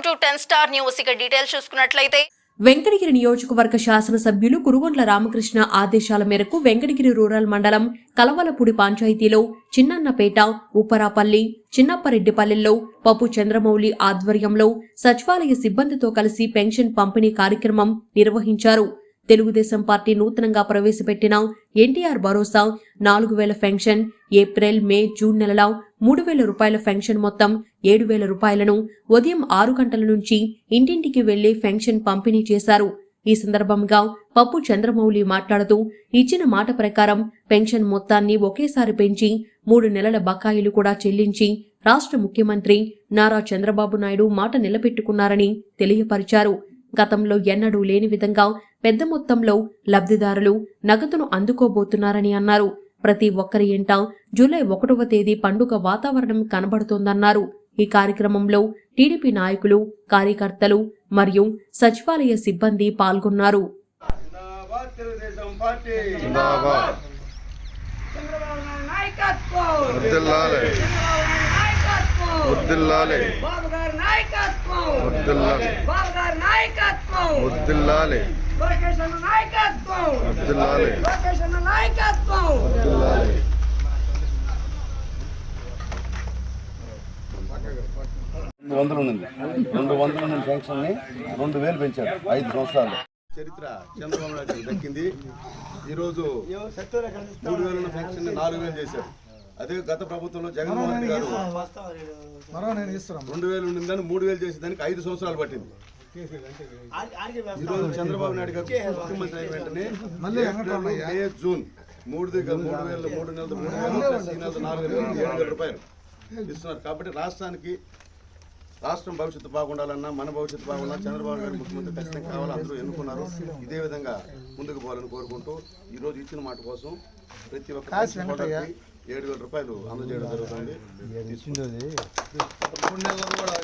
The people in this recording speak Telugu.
Welcome to ten star news. ఇక డీటెయిల్స్ చూసుకున్నట్లయితే వెంకటగిరి నియోజకవర్గ శాసనసభ్యులు కురుగొండ్ల రామకృష్ణ ఆదేశాల మేరకు వెంకటగిరి రూరల్ మండలం కలవలపూడి పంచాయతీలో చిన్నన్నపేట ఉప్పరాపల్లి చిన్నప్పరెడ్డిపల్లెల్లో పప్పు చంద్రమౌళి ఆధ్వర్యంలో సచివాలయ సిబ్బందితో కలిసి పెన్షన్ పంపిణీ కార్యక్రమం నిర్వహించారు. తెలుగుదేశం పార్టీ నూతనంగా ప్రవేశపెట్టిన ఎన్టీఆర్ భరోసా నాలుగు వేల పెన్షన్ ఏప్రిల్ మే జూన్ నెలల మూడు వేల రూపాయల పెన్షన్ మొత్తం ఏడు వేల రూపాయలను ఉదయం ఆరు గంటల నుంచి ఇంటింటికి వెళ్ళి పెన్షన్ పంపిణీ చేశారు. ఈ సందర్భంగా పప్పు చంద్రమౌళి మాట్లాడుతూ ఇచ్చిన మాట ప్రకారం పెన్షన్ మొత్తాన్ని ఒకేసారి పెంచి మూడు నెలల బకాయిలు కూడా చెల్లించి రాష్ట్ర ముఖ్యమంత్రి నారా చంద్రబాబు నాయుడు మాట నిలబెట్టుకున్నారని తెలియపరిచారు. గతంలో ఎన్నడూ లేని విధంగా పెద్ద మొత్తంలో లబ్ధిదారులు నగదును అందుకోబోతున్నారని అన్నారు. ప్రతి ఒక్కరి ఇంట జూలై ఒకటవ తేదీ పండుగ వాతావరణం కనబడుతోందన్నారు. ఈ కార్యక్రమంలో టీడీపీ నాయకులు కార్యకర్తలు మరియు సచివాలయ సిబ్బంది పాల్గొన్నారు. నాయకత్వం వర్ధిల్లాలి చంద్రబాబు నాయుడు నాయకత్వం వర్ధిల్లాలి బాబు గారి నాయకత్వం వర్ధిల్లాలి బాబు గారి నాయకత్వం వర్ధిల్లాలి లోకేష్ అన్న నాయకత్వం వర్ధిల్లాలి లోకేష్ అన్న నాయకత్వం వర్ధిల్లాలి రెండు వందలు ఉన్నది. రెండు వందల ఉన్న పెన్షన్ని రెండు వేలు పెంచారు ఐదు సంవత్సరాలు. చరిత్ర చంద్రబాబు నాయుడు దక్కింది. ఈరోజు మూడు వేల ఉన్న పెన్షన్ నాలుగు వేలు చేశారు. అదే గత ప్రభుత్వంలో జగన్మోహన్ రెడ్డి గారు రెండు వేలు ఉండిందని మూడు వేలు చేసేదానికి ఐదు సంవత్సరాలు పట్టింది. ఈరోజు చంద్రబాబు నాయుడు గారు ముఖ్యమంత్రి అయిన వెంటనే మే జూన్ మూడు దగ్గర మూడు వేల మూడు నెలలు మూడు వేలు నాలుగు వేలు ఏడు వేల రూపాయలు. ఇస్తున్నారు. కాబట్టి రాష్ట్రానికి రాష్ట్రం భవిష్యత్తు బాగుండాలన్నా మన భవిష్యత్తు బాగుండాలన్నా చంద్రబాబు గారు ముఖ్యమంత్రి ఖచ్చితంగా కావాలి. అందరూ ఎన్నుకున్నారు. ఇదే విధంగా ముందుకు పోవాలని కోరుకుంటూ ఈ రోజు ఇచ్చిన మాట కోసం ప్రతి ఒక్క ఏడు వేల రూపాయలు అందజేయడం జరుగుతుంది. మూడు నెలలు కూడా